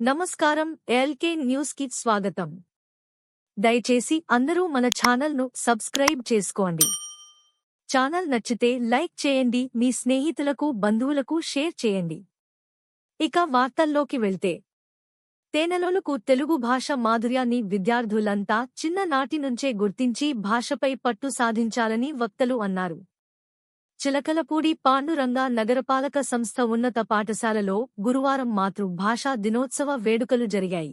నమస్కారం ఎల్కే న్యూస్కి స్వాగతం. దయచేసి అందరూ మన ఛానల్ను సబ్స్క్రైబ్ చేసుకోండి. ఛానల్ నచ్చితే లైక్ చేయండి మీ స్నేహితులకు బంధువులకు షేర్ చేయండి. ఇక వార్తల్లోకి వెళ్తే. తేనెలోనుకు తెలుగు భాష మాధుర్యాన్ని విద్యార్థులంతా చిన్ననాటి నుంచే గుర్తించి భాషపై పట్టు సాధించాలని వక్తలు అన్నారు. చిలకలపూడి పాండురంగ నగరపాలక సంస్థ ఉన్నత పాఠశాలలో గురువారం మాతృభాషా దినోత్సవ వేడుకలు జరిగాయి.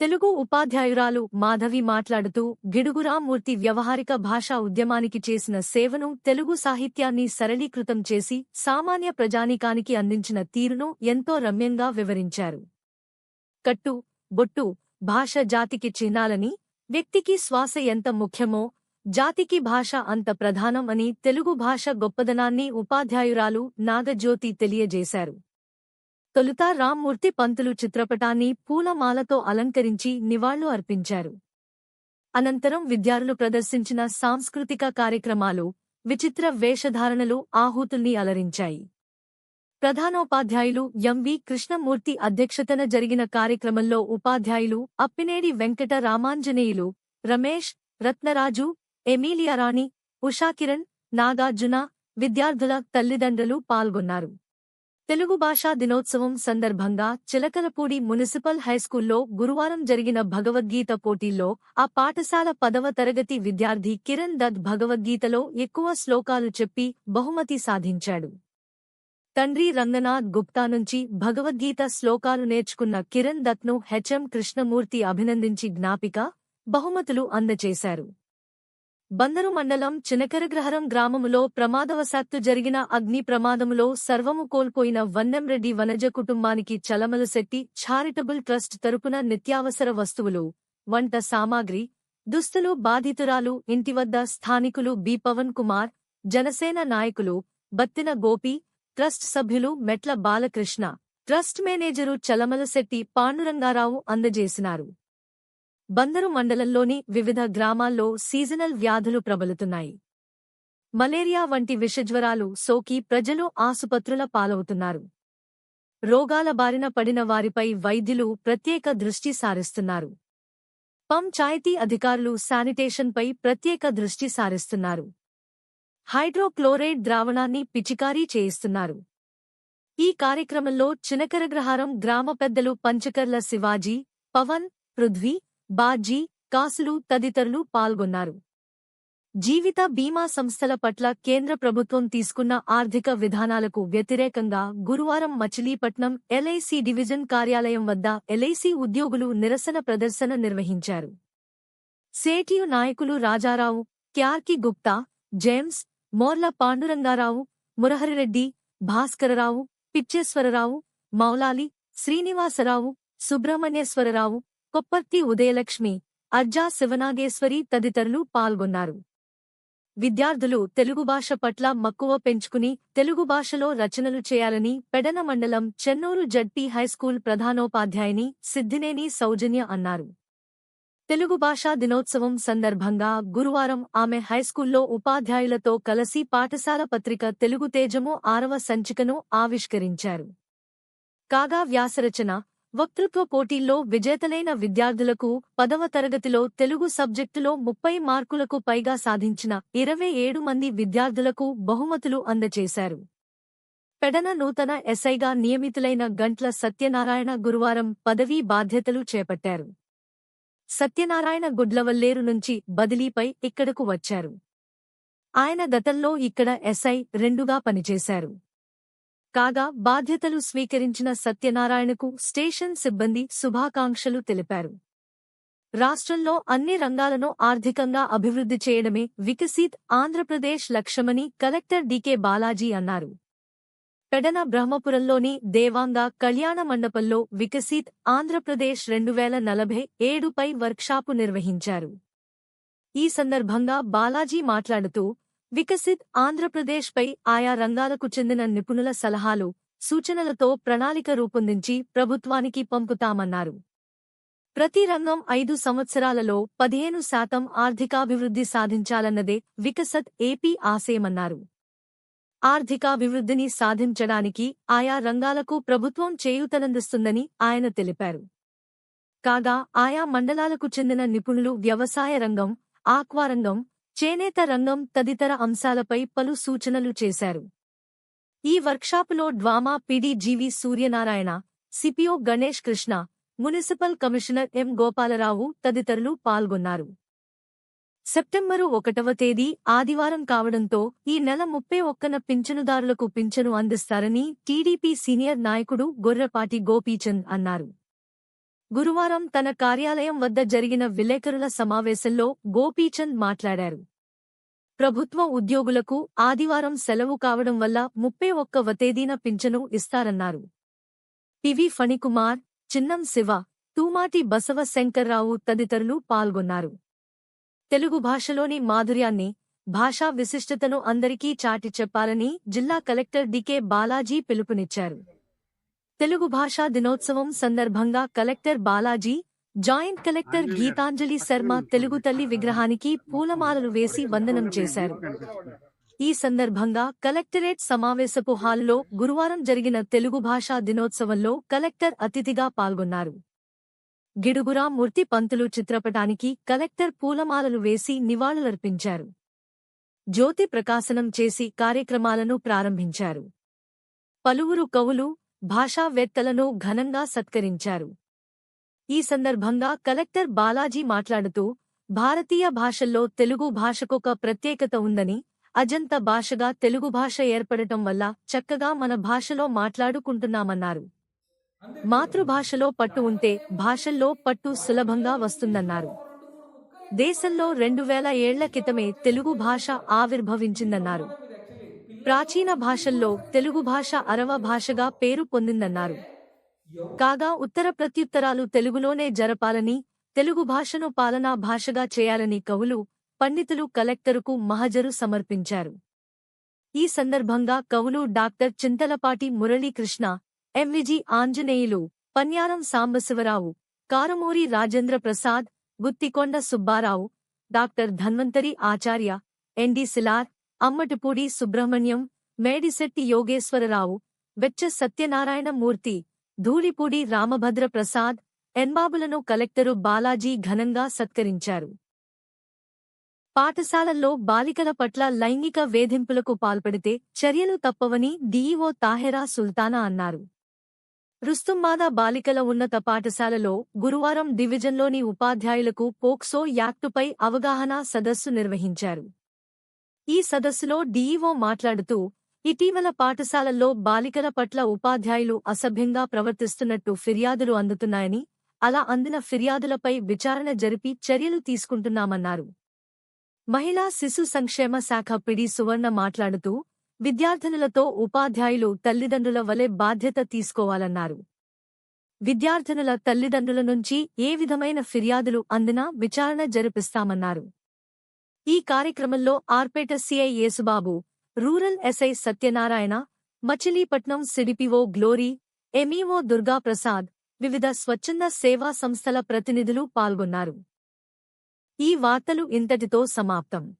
తెలుగు ఉపాధ్యాయురాలు మాధవి మాట్లాడుతూ గిడుగురామూర్తి వ్యవహారిక భాషా ఉద్యమానికి చేసిన సేవను తెలుగు సాహిత్యాన్ని సరళీకృతం చేసి సామాన్య ప్రజానీకానికి అందించిన తీరును ఎంతో రమ్యంగా వివరించారు. కట్టు బొట్టు భాష జాతికి చిహ్నాలని వ్యక్తికి శ్వాస ఎంత ముఖ్యమో జాతికి భాష అంత ప్రధానం అని తెలుగు భాష గొప్పదనాన్ని ఉపాధ్యాయురాలు నాగజ్యోతి తెలియజేశారు. తొలుత రామ్మూర్తి పంతులు చిత్రపటాన్ని పూలమాలతో అలంకరించి నివాళులు అర్పించారు. అనంతరం విద్యార్థులు ప్రదర్శించిన సాంస్కృతిక కార్యక్రమాలు విచిత్ర వేషధారణలు ఆహూతుల్ని అలరించాయి. ప్రధానోపాధ్యాయులు ఎంవి కృష్ణమూర్తి అధ్యక్షతన జరిగిన కార్యక్రమంలో ఉపాధ్యాయులు అప్పినేడి వెంకట రామాంజనేయులు రమేష్ రత్నరాజు ఎమీలియారాణి ఉషాకిరణ్ నాగార్జున విద్యార్థుల తల్లిదండ్రులు పాల్గొన్నారు. తెలుగు భాషా దినోత్సవం సందర్భంగా చిలకలపూడి మున్సిపల్ హైస్కూల్లో గురువారం జరిగిన భగవద్గీత పోటీల్లో ఆ పాఠశాల పదవ తరగతి విద్యార్థి కిరణ్ దత్ భగవద్గీతలో ఎక్కువ శ్లోకాలు చెప్పి బహుమతి సాధించాడు. తండ్రి రంగనాథ్ గుప్తా నుంచి భగవద్గీత శ్లోకాలు నేర్చుకున్న కిరణ్ దత్ను హెచ్ఎం కృష్ణమూర్తి అభినందించి జ్ఞాపిక బహుమతులు అందజేశారు బందరు మండలం చినకరగ్రహరం గ్రామములో ప్రమాదవశాత్తు జరిగిన అగ్ని ప్రమాదములో సర్వము కోల్పోయిన వన్నెంరెడ్డి వనజ కుటుంబానికి చలమలశెట్టి ఛారిటబుల్ ట్రస్ట్ తరపున నిత్యావసర వస్తువులు వంట సామాగ్రి దుస్తులు బాధితురాలు ఇంటివద్ద స్థానికులు బి. పవన్ కుమార్ జనసేన నాయకులు బత్తిన గోపి ట్రస్ట్ సభ్యులు మెట్ల బాలకృష్ణ ట్రస్ట్ మేనేజరు చలమలశెట్టి పాండురంగారావు అందజేసినారు. బందరు మండలంలోని వివిధ గ్రామాల్లో సీజనల్ వ్యాధులు ప్రబలుతున్నాయి. మలేరియా వంటి విషజ్వరాలు సోకి ప్రజలు ఆసుపత్రుల పాలవుతున్నారు. రోగాల బారిన పడిన వారిపై వైద్యులు ప్రత్యేక దృష్టి సారిస్తున్నారు. పంచాయతీ అధికారులు శానిటేషన్పై ప్రత్యేక దృష్టి సారిస్తున్నారు. హైడ్రోక్లోరైడ్ ద్రావణాన్ని పిచికారీ చేయిస్తున్నారు. ఈ కార్యక్రమంలో చినకరగ్రహారం గ్రామ పెద్దలు పంచకర్ల శివాజీ పవన్ పృథ్వీ బాజీ కాసులు తదితరులు పాల్గొన్నారు. జీవిత బీమా సంస్థల పట్ల కేంద్ర ప్రభుత్వం తీసుకున్న ఆర్థిక విధానాలకు వ్యతిరేకంగా గురువారం మచిలీపట్నం ఎల్ఐసి డివిజన్ కార్యాలయం వద్ద ఎల్ఐసి ఉద్యోగులు నిరసన ప్రదర్శన నిర్వహించారు. సేటియు నాయకులు రాజారావు క్యార్కి గుప్తా జేమ్స్ మోర్ల పాండురంగారావు మురహరిరెడ్డి భాస్కరరావు పిచ్చేశ్వరరావు మౌలాలి శ్రీనివాసరావు సుబ్రహ్మణ్యేశ్వరరావు కొప్పర్తి ఉదయలక్ష్మి అర్జా శివనాగేశ్వరి తదితరులు పాల్గొన్నారు. విద్యార్థులు తెలుగు భాష పట్ల మక్కువ పెంచుకుని తెలుగు భాషలో రచనలు చేయాలని పెడన మండలం చెన్నూరు జడ్పీ హైస్కూల్ ప్రధానోపాధ్యాయుని సిద్ధినేని సౌజన్య అన్నారు. తెలుగు భాషా దినోత్సవం సందర్భంగా గురువారం ఆమె హైస్కూల్లో ఉపాధ్యాయులతో కలసి పాఠశాల పత్రిక తెలుగు తేజము ఆరవ సంచికను ఆవిష్కరించారు. కాగా వ్యాసరచన వక్తృత్వ పోటీల్లో విజేతలైన విద్యార్థులకు పదవ తరగతిలో తెలుగు సబ్జెక్టులో ముప్పై మార్కులకు పైగా సాధించిన ఇరవై ఏడు మంది విద్యార్థులకు బహుమతులు అందజేశారు. పెడన నూతన ఎస్ఐగా నియమితులైన గంట్ల సత్యనారాయణ గురువారం పదవీ బాధ్యతలు చేపట్టారు. సత్యనారాయణ గుడ్లవల్లేరు నుంచి బదిలీపై ఇక్కడకు వచ్చారు. ఆయన గతంలో ఇక్కడ ఎస్ఐ రెండుగా పనిచేశారు. కాగా బాధ్యతలు స్వీకరించిన సత్యనారాయణకు స్టేషన్ సిబ్బంది శుభాకాంక్షలు తెలిపారు. రాష్ట్రంలో అన్ని రంగాలను ఆర్థికంగా అభివృద్ధి చేయడమే వికసిత్ ఆంధ్రప్రదేశ్ లక్ష్యమని కలెక్టర్ డీకే బాలాజీ అన్నారు. పెడన బ్రహ్మపురంలోని దేవాంగ కళ్యాణ మండపంలో వికసిత్ ఆంధ్రప్రదేశ్ రెండు వేల నలభై ఏడుపై వర్క్షాపు నిర్వహించారు. ఈ సందర్భంగా బాలాజీ మాట్లాడుతూ వికసిత్ ఆంధ్రప్రదేశ్పై ఆయా రంగాలకు చెందిన నిపుణుల సలహాలు సూచనలతో ప్రణాళిక రూపొందించి ప్రభుత్వానికి పంపుతామన్నారు. ప్రతి రంగం ఐదు సంవత్సరాలలో పదిహేను శాతం ఆర్థికాభివృద్ధి సాధించాలన్నదే వికసత్ ఏపీ ఆశయమన్నారు. ఆర్థికాభివృద్ధిని సాధించడానికి ఆయా రంగాలకు ప్రభుత్వం చేయూతనందిస్తుందని ఆయన తెలిపారు. కాగా ఆయా మండలాలకు చెందిన నిపుణులు వ్యవసాయ రంగం ఆక్వారంగం చేనేత రంగం తదితర అంశాలపై పలు సూచనలు చేశారు. ఈ వర్క్షాపులో DWMA PD Suryanarayana CPO Ganesh Krishna municipal commissioner M Gopalarao తదితరులు పాల్గొన్నారు. సెప్టెంబరు ఒకటవ తేదీ ఆదివారం కావడంతో ఈ నెల ముప్పై ఒక్కన పింఛనుదారులకు పింఛను అందిస్తారని టీడీపీ సీనియర్ నాయకుడు గొర్రపాటి గోపీచంద్ అన్నారు. గురువారం తన కార్యాలయం వద్ద జరిగిన విలేకరుల సమావేశంలో గోపీచంద్ మాట్లాడారు. ప్రభుత్వ ఉద్యోగులకు ఆదివారం సెలవు కావడం వల్ల ముప్పై ఒక్కవ తేదీన పింఛను ఇస్తారన్నారు. పివి ఫణికుమార్ చిన్నం శివ తూమాటి బసవ శంకర్రావు తదితరులు పాల్గొన్నారు. తెలుగు భాషలోని మాధుర్యాన్ని భాషా విశిష్టతను అందరికీ చాటి చెప్పాలని జిల్లా కలెక్టర్ డికే బాలాజీ పిలుపునిచ్చారు. తెలుగు భాషా దినోత్సవం సందర్భంగా collector Balaji joint collector Geethanjali Sharma Telugu తల్లి విగ్రహానికి పూలమాలలు వేసి వందనం చేశారు. ఈ సందర్భంగా కలెక్టరేట్ సమావేశపు హాలులో గురువారం జరిగిన తెలుగు భాషా దినోత్సవంలో కలెక్టర్ అతిథిగా పాల్గొన్నారు. గిడుగురా మూర్తి పంతులు చిత్రపటానికి కలెక్టర్ పూలమాలలు వేసి నివాళులర్పించారు. జ్యోతి ప్రకాశనం చేసి కార్యక్రమాలను ప్రారంభించారు. పలువురు కవులు భాషావేత్తలను ఘనంగా సత్కరించారు. ఈ సందర్భంగా కలెక్టర్ బాలాజీ మాట్లాడుతూ భారతీయ భాషల్లో తెలుగు భాషకొక ప్రత్యేకత ఉందని అజంత భాషగా తెలుగు భాష ఏర్పడటం వల్ల చక్కగా మన భాషలో మాట్లాడుకుంటున్నామన్నారు. మాతృభాషలో పట్టు ఉంటే భాషల్లో పట్టు సులభంగా వస్తుందన్నారు. దేశంలో రెండు వేల ఏళ్ళ క్రితమే తెలుగు భాష ఆవిర్భవించిందన్నారు. ప్రాచీన భాషల్లో తెలుగు భాష అరవ భాషగా పేరు పొందిందన్నారు. కాగా ఉత్తర ప్రత్యుత్తరాలు తెలుగులోనే జరపాలని తెలుగు భాషను పాలనా భాషగా చేయాలని కవులు పండితులు కలెక్టరుకు మహజరు సమర్పించారు. ఈ సందర్భంగా కవులు doctor Chintalapati Muralikrishna MVG Anjaneyulu Panyaram Sambasivarao Karamuri Rajendra Prasad Guthikonda Subbarao doctor Dhanvantari Acharya ND Silar Ammatipudi Subrahmanyam Medisetti Yogeswararao Vechcha Satyanarayanamurthy Dhulipudi Ramabhadra Prasad ఎన్బాబులను collector Balaji ఘనంగా సత్కరించారు. పాఠశాలల్లో బాలికల పట్ల లైంగిక వేధింపులకు పాల్పడితే చర్యలు తప్పవని డీఈఓ తాహెరా సుల్తానా అన్నారు. రుస్తుమ్మాదా బాలికల ఉన్నత పాఠశాలలో గురువారం డివిజన్లోని ఉపాధ్యాయులకు పోక్సో యాక్టుపై అవగాహన సదస్సు నిర్వహించారు. ఈ సదస్సులో డీఈఓ మాట్లాడుతూ ఇటీవల పాఠశాలల్లో బాలికల పట్ల ఉపాధ్యాయులు అసభ్యంగా ప్రవర్తిస్తున్నట్టు ఫిర్యాదులు అందుతున్నాయని అలా అందిన ఫిర్యాదులపై విచారణ జరిపి చర్యలు తీసుకుంటున్నామన్నారు. మహిళా శిశు సంక్షేమ శాఖ పిడి సువర్ణ మాట్లాడుతూ విద్యార్థినులతో ఉపాధ్యాయులు తల్లిదండ్రుల వలె బాధ్యత తీసుకోవాలన్నారు. విద్యార్థినుల తల్లిదండ్రుల నుంచి ఏ విధమైన ఫిర్యాదులు అందినా విచారణ జరిపిస్తామన్నారు. ఈ కార్యక్రమంలో Arpeta CI Yesubabu rural SI Satyanarayana Machilipatnam CDPO Glory MEO Durgaprasad వివిధ స్వచ్ఛంద సేవా సంస్థల ప్రతినిధులు పాల్గొన్నారు. ఈ వార్తలు ఇంతటితో సమాప్తం.